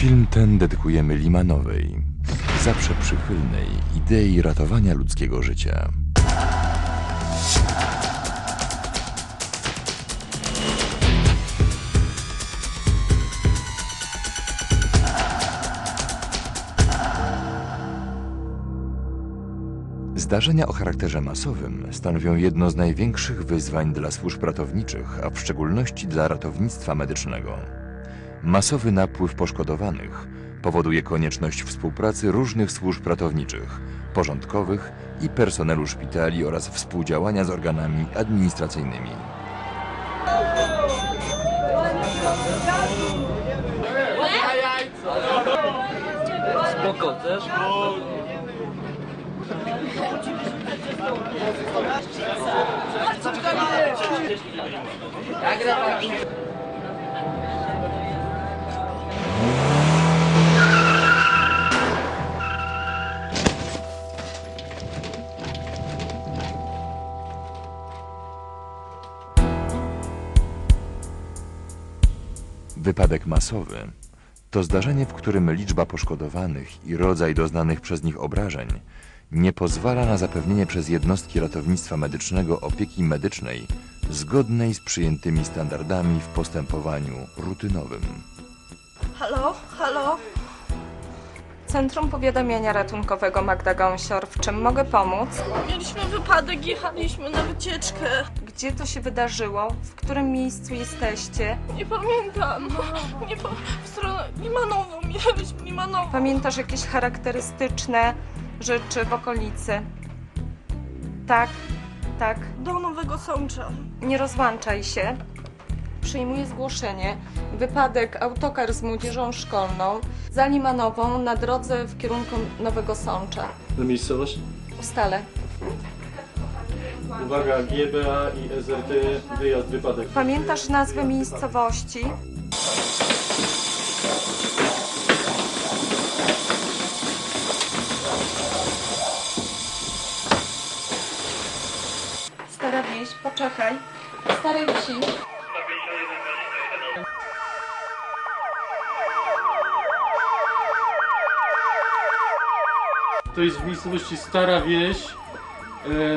Film ten dedykujemy Limanowej, zawsze przychylnej idei ratowania ludzkiego życia. Zdarzenia o charakterze masowym stanowią jedno z największych wyzwań dla służb ratowniczych, a w szczególności dla ratownictwa medycznego. Masowy napływ poszkodowanych powoduje konieczność współpracy różnych służb ratowniczych, porządkowych i personelu szpitali oraz współdziałania z organami administracyjnymi. Spoko też? Wypadek masowy to zdarzenie, w którym liczba poszkodowanych i rodzaj doznanych przez nich obrażeń nie pozwala na zapewnienie przez jednostki ratownictwa medycznego opieki medycznej zgodnej z przyjętymi standardami w postępowaniu rutynowym. Halo, halo. Centrum Powiadamiania Ratunkowego Magda Gąsior. W czym mogę pomóc? Mieliśmy wypadek, jechaliśmy na wycieczkę. Gdzie to się wydarzyło? W którym miejscu jesteście? Nie pamiętam. Nie pa... W stronę Limanową, jechaliśmy Limanową. Pamiętasz jakieś charakterystyczne rzeczy w okolicy? Tak, tak. Do Nowego Sącza. Nie rozłączaj się. Przyjmuję zgłoszenie. Wypadek autokar z młodzieżą szkolną za Limanową na drodze w kierunku Nowego Sącza. Na miejscowość? Ustalę. Uwaga, GBA i SRT, wyjazd, wypadek. Pamiętasz nazwę miejscowości? Stara wieś, poczekaj. Stare wsi. To jest w miejscowości Stara Wieś,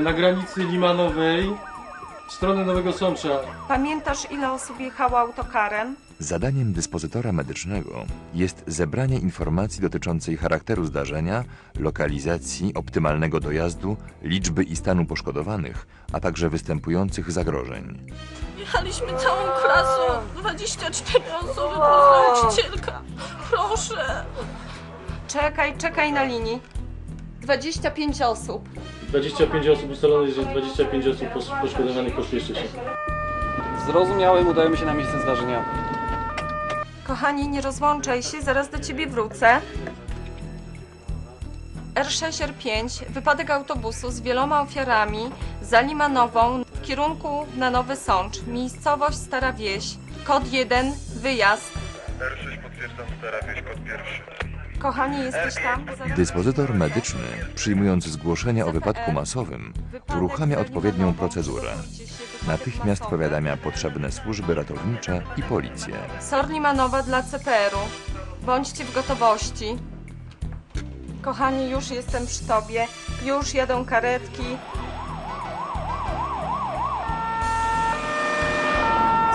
na granicy Limanowej, w stronę Nowego Sącza. Pamiętasz ile osób jechało autokarem? Zadaniem dyspozytora medycznego jest zebranie informacji dotyczącej charakteru zdarzenia, lokalizacji, optymalnego dojazdu, liczby i stanu poszkodowanych, a także występujących zagrożeń. Jechaliśmy całą klasą. 24 osoby plus nauczycielka. Proszę. Czekaj, czekaj na linii. 25 osób. 25 osób ustalone, że 25 osób pos- poszkodowanych pośpieszcie się. Zrozumiałem, udajemy się na miejsce zdarzenia. Kochani, nie rozłączaj się, zaraz do ciebie wrócę. R6R5, wypadek autobusu z wieloma ofiarami za Limanową w kierunku na Nowy Sącz, miejscowość Stara Wieś, kod 1, wyjazd. R6 potwierdzam, stara wieś, kod pierwszy. Kochani, jesteś tam? Dyspozytor medyczny, przyjmując zgłoszenia o wypadku masowym, Wypadek uruchamia odpowiednią procedurę. Natychmiast powiadamia potrzebne służby ratownicze i policję. SOR Limanowa dla CPR-u. Bądźcie w gotowości. Kochani, już jestem przy tobie. Już jadą karetki.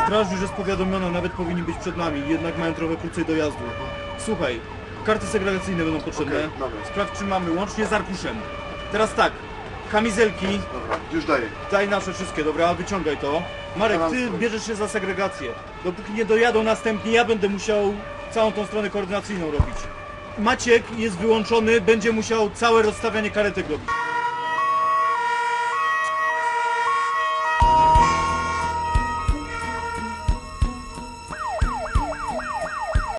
Straż już jest powiadomiona, nawet powinni być przed nami, jednak mają trochę krócej dojazdu. Słuchaj, karty segregacyjne będą potrzebne. Okej, dobra. Sprawdź, czy mamy, łącznie z arkuszem. Teraz tak, kamizelki, Dobra, już daję. daj nasze wszystkie, dobra? Wyciągaj to. Marek, Ja mam ty bierzesz się za segregację. Dopóki nie dojadą następni, ja będę musiał całą tą stronę koordynacyjną robić. Maciek jest wyłączony, będzie musiał całe rozstawianie karetek robić.